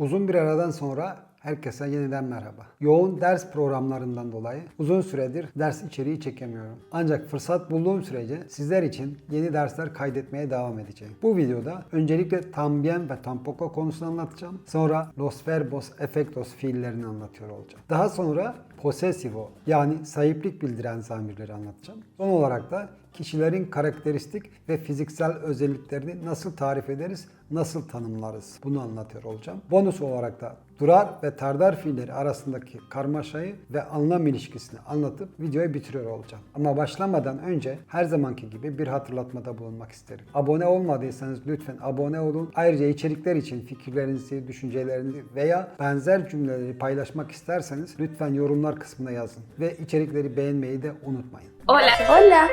Uzun bir aradan sonra herkese yeniden merhaba. Yoğun ders programlarından dolayı uzun süredir ders içeriği çekemiyorum. Ancak fırsat bulduğum sürece sizler için yeni dersler kaydetmeye devam edeceğim. Bu videoda öncelikle tambien ve tampoco konusunu anlatacağım. Sonra los verbos efectos fiillerini anlatıyor olacağım. Daha sonra possessivo yani sahiplik bildiren zamirleri anlatacağım. Son olarak da kişilerin karakteristik ve fiziksel özelliklerini nasıl tarif ederiz, nasıl tanımlarız bunu anlatıyor olacağım. Bonus olarak da durar ve tardar fiilleri arasındaki karmaşayı ve anlam ilişkisini anlatıp videoyu bitiriyor olacağım. Ama başlamadan önce her zamanki gibi bir hatırlatmada bulunmak isterim. Abone olmadıysanız lütfen abone olun. Ayrıca içerikler için fikirlerinizi, düşüncelerinizi veya benzer cümleleri paylaşmak isterseniz lütfen yorumlar kısmına yazın. Ve içerikleri beğenmeyi de unutmayın. Hola. Hola.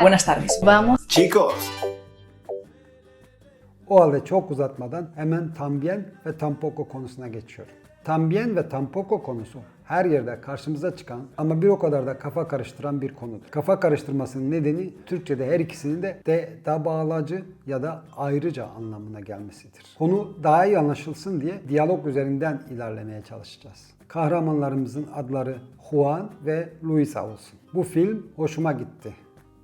Buenas tardes. Vamos. Chicos, O halde çok uzatmadan hemen tambien ve tampoco konusuna geçiyorum. Tambien ve tampoco konusu her yerde karşımıza çıkan ama bir o kadar da kafa karıştıran bir konudur. Kafa karıştırmasının nedeni Türkçe'de her ikisinin de de da bağlacı ya da ayrıca anlamına gelmesidir. Konu daha iyi anlaşılsın diye diyalog üzerinden ilerlemeye çalışacağız. Kahramanlarımızın adları Juan ve Luisa olsun. Bu film hoşuma gitti.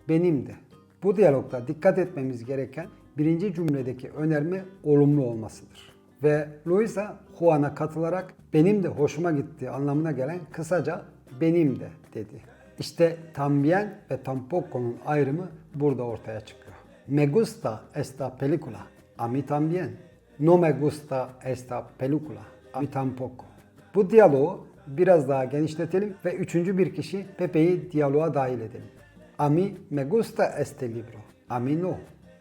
Benimdi. Bu diyalogda dikkat etmemiz gereken birinci cümledeki önerme olumlu olmasıdır. Ve Luisa Juan'a katılarak benim de hoşuma gitti anlamına gelen kısaca benim de dedi. İşte tambien ve tampoco'nun ayrımı burada ortaya çıkıyor. Me gusta esta película. A mí también. No me gusta esta película. A mí tampoco. Bu diyaloğu biraz daha genişletelim ve üçüncü bir kişi Pepe'yi diyaloğa dahil edelim. A mí me gusta este libro. A mí no.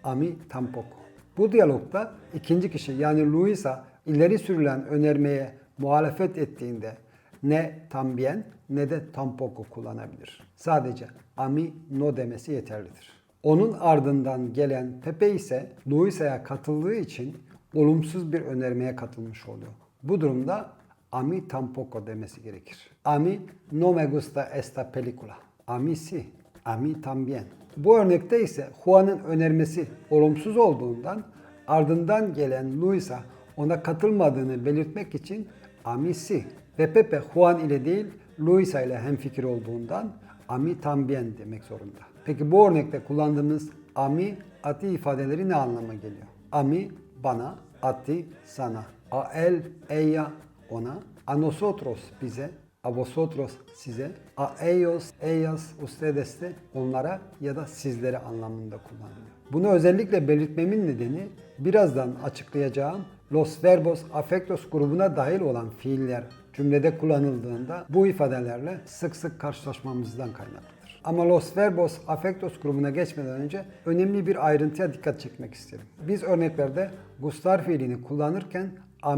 A mí tampoco. Bu diyalogda ikinci kişi yani Luisa ileri sürülen önermeye muhalefet ettiğinde ne tambien ne de tampoco kullanabilir. Sadece a mí no demesi yeterlidir. Onun ardından gelen Pepe ise Luisa'ya katıldığı için olumsuz bir önermeye katılmış oluyor. Bu durumda a mí tampoco demesi gerekir. A mí no me gusta esta película. A mí sí. A mí también. Bu örnekte ise Juan'ın önermesi olumsuz olduğundan ardından gelen Luisa ona katılmadığını belirtmek için a mí sí ve Pepe Juan ile değil Luisa ile hemfikir olduğundan a mí también demek zorunda. Peki bu örnekte kullandığımız a mí, a ti ifadeleri ne anlama geliyor? A mí bana, a ti sana, a él, ella ona, a nosotros bize, a vosotros size, a ellos, ellas, ustedes de onlara ya da sizlere anlamında kullanılıyor. Bunu özellikle belirtmemin nedeni birazdan açıklayacağım los verbos affectos grubuna dahil olan fiiller cümlede kullanıldığında bu ifadelerle sık sık karşılaşmamızdan kaynaklıdır. Ama los verbos affectos grubuna geçmeden önce önemli bir ayrıntıya dikkat çekmek isterim. Biz örneklerde gustar fiilini kullanırken a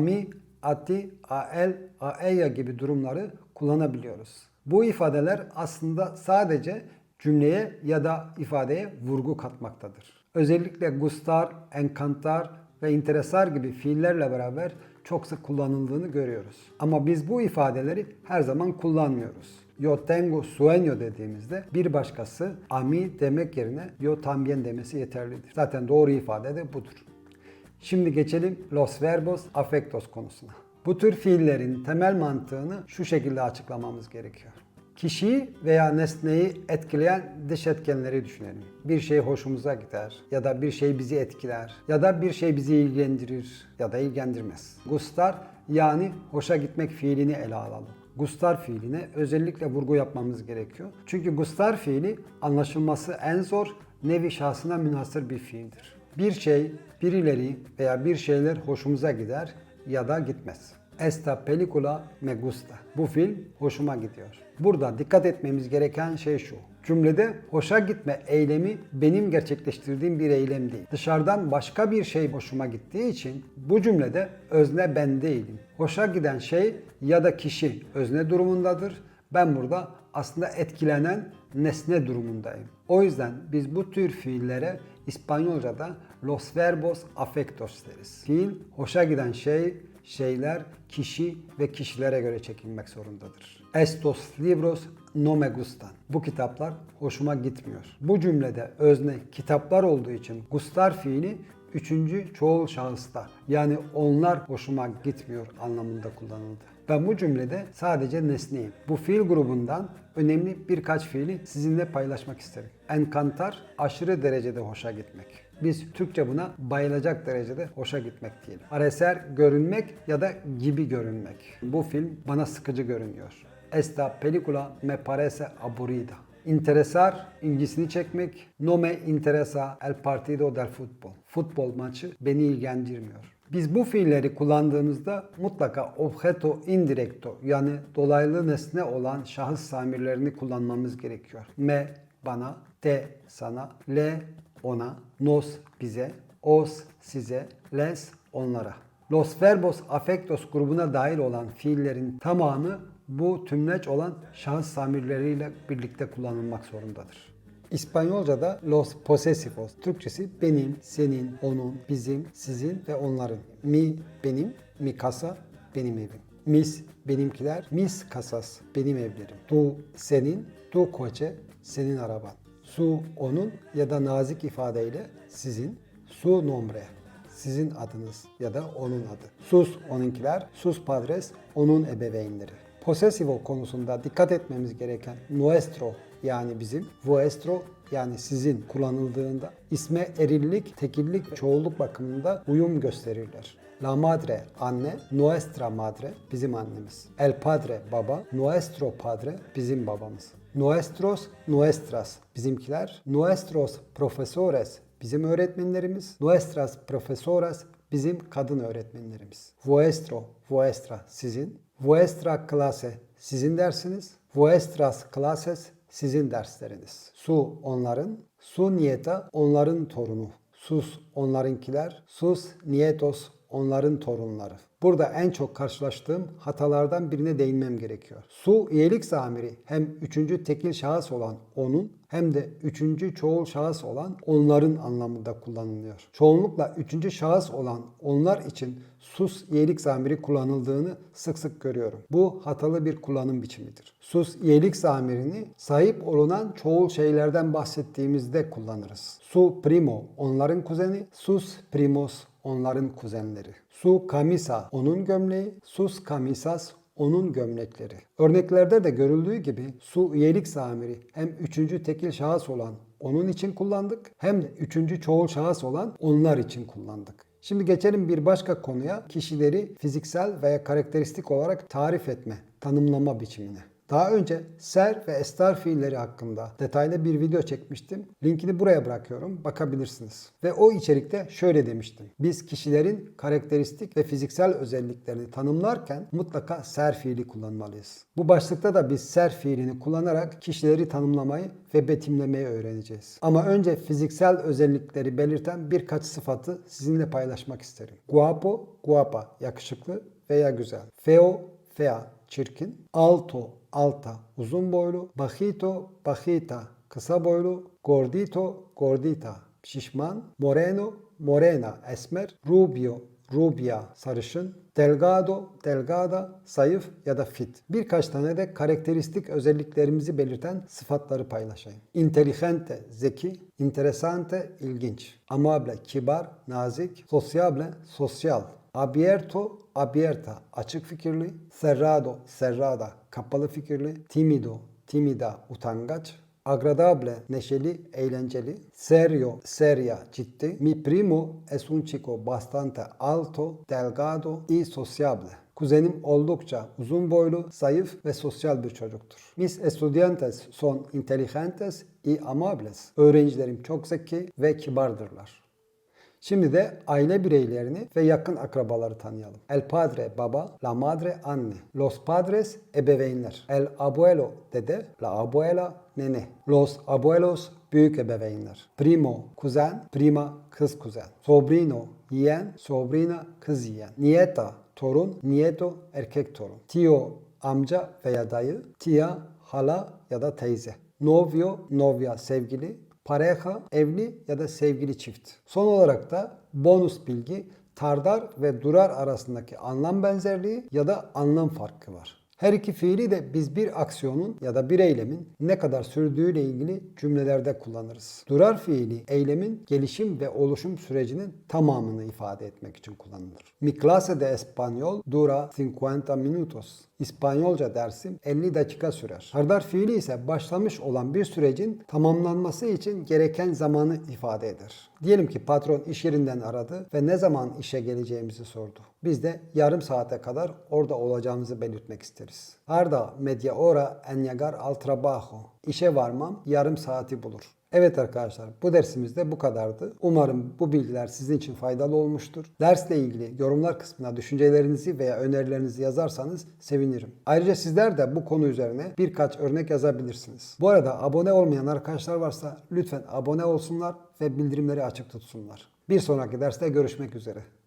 mí, a ti, a él, a ella gibi durumları kullanabiliyoruz. Bu ifadeler aslında sadece cümleye ya da ifadeye vurgu katmaktadır. Özellikle gustar, encantar ve interesar gibi fiillerle beraber çok sık kullanıldığını görüyoruz. Ama biz bu ifadeleri her zaman kullanmıyoruz. Yo tengo sueño dediğimizde bir başkası a demek yerine yo también demesi yeterlidir. Zaten doğru ifade de budur. Şimdi geçelim los verbos affectos konusuna. Bu tür fiillerin temel mantığını şu şekilde açıklamamız gerekiyor. Kişiyi veya nesneyi etkileyen dış etkenleri düşünelim. Bir şey hoşumuza gider ya da bir şey bizi etkiler ya da bir şey bizi ilgilendirir ya da ilgilendirmez. Gustar yani hoşa gitmek fiilini ele alalım. Gustar fiiline özellikle vurgu yapmamız gerekiyor. Çünkü gustar fiili anlaşılması en zor, nevi şahsına münhasır bir fiildir. Bir şey, birileri veya bir şeyler hoşumuza gider ya da gitmez. Esta película me gusta. Bu film hoşuma gidiyor. Burada dikkat etmemiz gereken şey şu. Cümlede hoşa gitme eylemi benim gerçekleştirdiğim bir eylem değil. Dışarıdan başka bir şey hoşuma gittiği için bu cümlede özne ben değilim. Hoşa giden şey ya da kişi özne durumundadır. Ben burada aslında etkilenen nesne durumundayım. O yüzden biz bu tür fiillere İspanyolca'da los verbos affectos deriz. Fiil hoşa giden şey, şeyler, kişi ve kişilere göre çekilmek zorundadır. Estos libros no me gustan. Bu kitaplar hoşuma gitmiyor. Bu cümlede özne kitaplar olduğu için gustar fiili üçüncü çoğul şahısta yani onlar hoşuma gitmiyor anlamında kullanıldı. Ben bu cümlede sadece nesneyim. Bu fiil grubundan önemli birkaç fiili sizinle paylaşmak isterim. Enkantar aşırı derecede hoşa gitmek. Biz Türkçe buna bayılacak derecede hoşa gitmek diyelim. Areser görünmek ya da gibi görünmek. Bu film bana sıkıcı görünüyor. Esta película me parece aburrida. Interesar, ilgisini çekmek. No me interesa el partido del fútbol. Futbol maçı beni ilgilendirmiyor. Biz bu fiilleri kullandığımızda mutlaka objeto indirecto yani dolaylı nesne olan şahıs samirlerini kullanmamız gerekiyor. Me bana, te sana, le ona, nos bize, os size, les onlara. Los verbos affectos grubuna dahil olan fiillerin tamamı bu tümleç olan şahıs samirleriyle birlikte kullanılmak zorundadır. İspanyolca'da los posesivos, Türkçesi benim, senin, onun, bizim, sizin ve onların. Mi benim, mi casa benim evim. Mis benimkiler, mis casas benim evlerim. Tu senin, tu coche senin araban. Su onun ya da nazik ifadeyle sizin. Su nombre sizin adınız ya da onun adı. Sus onunkiler, sus padres onun ebeveynleri. Possessivo konusunda dikkat etmemiz gereken nuestro yani bizim, vuestro yani sizin kullanıldığında isme erillik, tekillik çoğulluk bakımında uyum gösterirler. La madre anne, nuestra madre bizim annemiz. El padre baba, nuestro padre bizim babamız. Nuestros, nuestras bizimkiler. Nuestros profesores bizim öğretmenlerimiz. Nuestras profesoras bizim kadın öğretmenlerimiz. Vuestro, vuestra sizin. Vuestra clase sizin dersiniz. Vuestras clases sizin dersleriniz. Su onların, su nieta onların torunu. Sus onlarınkiler, sus nietos onların torunları. Burada en çok karşılaştığım hatalardan birine değinmem gerekiyor. Su iyilik zamiri hem üçüncü tekil şahıs olan onun hem de üçüncü çoğul şahıs olan onların anlamında kullanılıyor. Çoğunlukla üçüncü şahıs olan onlar için sus iyilik zamiri kullanıldığını sık sık görüyorum. Bu hatalı bir kullanım biçimidir. Sus iyilik zamirini sahip olunan çoğul şeylerden bahsettiğimizde kullanırız. Su primo onların kuzeni, sus primos onların kuzenleri. Su camisa onun gömleği, sus camisas onun gömlekleri. Örneklerde de görüldüğü gibi su üyelik zamiri hem üçüncü tekil şahıs olan onun için kullandık hem de üçüncü çoğul şahıs olan onlar için kullandık. Şimdi geçelim bir başka konuya kişileri fiziksel veya karakteristik olarak tarif etme, tanımlama biçimine. Daha önce ser ve estar fiilleri hakkında detaylı bir video çekmiştim. Linkini buraya bırakıyorum. Bakabilirsiniz. Ve o içerikte şöyle demiştim. Biz kişilerin karakteristik ve fiziksel özelliklerini tanımlarken mutlaka ser fiili kullanmalıyız. Bu başlıkta da biz ser fiilini kullanarak kişileri tanımlamayı ve betimlemeyi öğreneceğiz. Ama önce fiziksel özellikleri belirten birkaç sıfatı sizinle paylaşmak isterim. Guapo, guapa, yakışıklı veya güzel. Feo, fea, çirkin. Alto, alta, uzun boylu. Bajito, bajita, kısa boylu. Gordito, gordita, şişman. Moreno, morena, esmer. Rubio, rubia, sarışın. Delgado, delgada, zayıf ya da fit. Birkaç tane de karakteristik özelliklerimizi belirten sıfatları paylaşayım. Intelligente, zeki. Interesante, ilginç. Amable, kibar, nazik. Sociable, sosyal. Abierto, abierta, açık fikirli. Cerrado, cerrada, kapalı fikirli. Timido, timida, utangaç. Agradable, neşeli, eğlenceli. Serio, seria, ciddi. Mi primo es un chico bastante alto, delgado y sociable. Kuzenim oldukça uzun boylu, zayıf ve sosyal bir çocuktur. Mis estudiantes son inteligentes y amables. Öğrencilerim çok zeki ve kibardırlar. Şimdi de aile bireylerini ve yakın akrabaları tanıyalım. El padre baba, la madre anne, los padres ebeveynler, el abuelo dede, la abuela nene, los abuelos büyük ebeveynler, primo kuzen, prima kız kuzen, sobrino yeğen, sobrina kız yeğen, nieta torun, nieto erkek torun, tio amca veya dayı, tia hala ya da teyze, novio novia sevgili, pareja evli ya da sevgili çift. Son olarak da bonus bilgi tardar ve durar arasındaki anlam benzerliği ya da anlam farkı var. Her iki fiili de biz bir aksiyonun ya da bir eylemin ne kadar sürdüğüyle ilgili cümlelerde kullanırız. Durar fiili eylemin gelişim ve oluşum sürecinin tamamını ifade etmek için kullanılır. Mi clase de español dura 50 minutos. İspanyolca dersim 50 dakika sürer. Hardar fiili ise başlamış olan bir sürecin tamamlanması için gereken zamanı ifade eder. Diyelim ki patron iş yerinden aradı ve ne zaman işe geleceğimizi sordu. Biz de yarım saate kadar orada olacağımızı belirtmek isteriz. Arda media hora en llegar al trabajo. İşe varmam yarım saati bulur. Evet arkadaşlar bu dersimizde bu kadardı. Umarım bu bilgiler sizin için faydalı olmuştur. Dersle ilgili yorumlar kısmına düşüncelerinizi veya önerilerinizi yazarsanız sevinirim. Ayrıca sizler de bu konu üzerine birkaç örnek yazabilirsiniz. Bu arada abone olmayan arkadaşlar varsa lütfen abone olsunlar ve bildirimleri açık tutsunlar. Bir sonraki derste görüşmek üzere.